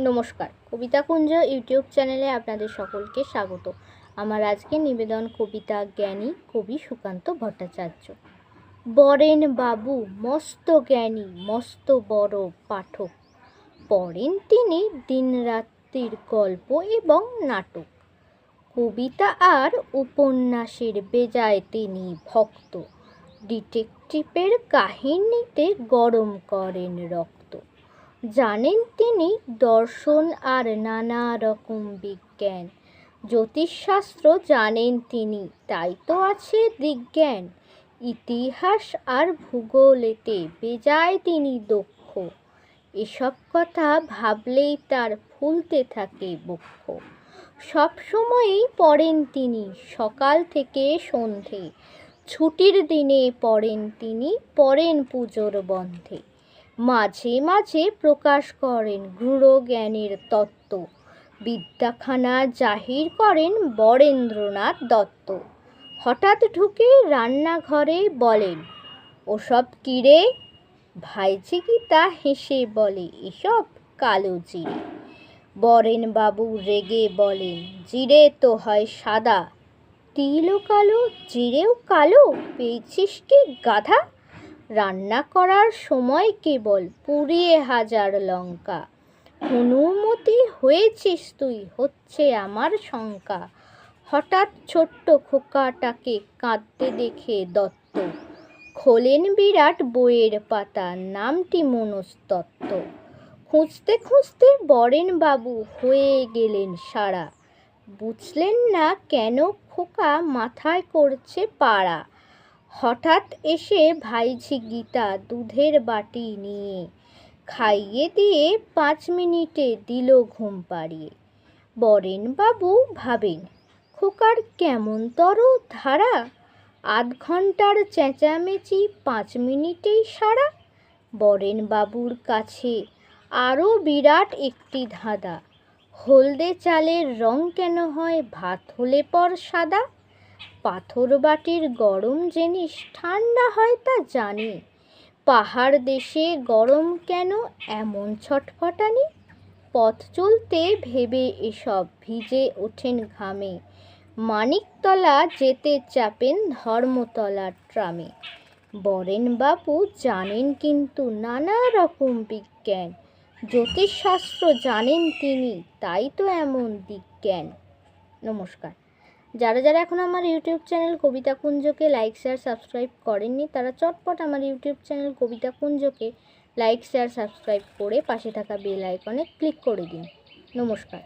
নমস্কার। কবিতা কুঞ্জ ইউটিউব চ্যানেলে আপনাদের সকলকে স্বাগত। আমার আজকে নিবেদন কবিতা জ্ঞানী কবি সুকান্ত ভট্টাচার্য। বরেন বাবু, মস্ত জ্ঞানী, মস্ত বড় পাঠক। পড়েন তিনি দিনরাত্রির গল্প এবং নাটক। কবিতা আর উপন্যাসের বেজায় তিনি ভক্ত। ডিটেকটিভের কাহিনীতে গরম করেন রক্ত। জানেন তিনি দর্শন আর নানা রকম বিজ্ঞান। জ্যোতিষশাস্ত্র জানেন তিনি, তাই তো আছে বিজ্ঞান। ইতিহাস আর ভূগোলেতে বেজায় তিনি দক্ষ। এসব কথা ভাবলেই তার ফুলতে থাকে বক্ষ। সবসময়ই পড়েন তিনি, সকাল থেকে সন্ধে। ছুটির দিনে পড়েন তিনি, পড়েন পুজোর বন্ধে। মাঝে মাঝে প্রকাশ করেন গূঢ় জ্ঞানের তত্ত্ব। বিদ্যাখানা জাহির করেন বরেন্দ্রনাথ দত্ত। হঠাৎ ঢুকে রান্নাঘরে বলেন, ওসব কিরে ভাইজি গীতা হেসে বলে, এসব কালো জিরে। বরেন বাবু রেগে বলেন, জিরে তো হয় সাদা। তিলও কালো জিরেও কালো? পেয়েছিস কি গাধা? রান্না করার সময় কেবল পুড়িয়ে হাজার লঙ্কা। হনুমতি হয়েছিস তুই, হচ্ছে আমার শঙ্কা। হঠাৎ ছোট্ট খোকাটাকে কাঁদতে দেখে দত্ত। খোলেন বিরাট বইয়ের পাতা, নামটি মনস্তত্ত্ব খুঁজতে খুঁজতে বরেন বাবু হয়ে গেলেন সারা। বুঝলেন না কেন খোকা মাথায় করছে পাড়া। হঠাৎ এসে ভাইঝি গীতা দুধের বাটি নিয়ে খাইয়ে দিয়ে পাঁচ মিনিটে দিল ঘুম পাড়িয়ে। বরেনবাবু ভাবেন, খোকার কেমন তর ধারা? আধ ঘণ্টার চেঁচামেচি, পাঁচ মিনিটেই সারা? বরেনবাবুর কাছে আরও বিরাট একটি ধাঁধা, হলদে চালের রং কেন হয় ভাত হলে পর সাদা? পাথর বাটির গরম জিনিস ঠান্ডা হয় তা জানি। পাহাড় দেশে গরম কেন এমন ছটফটানি? পথ চলতে ভেবে এসব ভিজে ওঠেন ঘামে। মানিকতলা যেতে চাপেন ধর্মতলার ট্রামে। বরেন বরেনবাবু জানেন কিন্তু নানা রকম বিজ্ঞান। জ্যোতিষশাস্ত্র জানেন তিনি, তাই তো এমন বিজ্ঞান। নমস্কার। যারা যারা এখন আমার ইউটিউব চ্যানেল কবিতা কুঞ্জকে লাইক শেয়ার সাবস্ক্রাইব করেননি, তারা চটপট আমার ইউটিউব চ্যানেল কবিতা কুঞ্জকে লাইক শেয়ার সাবস্ক্রাইব করে পাশে থাকা বেল আইকনে ক্লিক করে দিন। নমস্কার।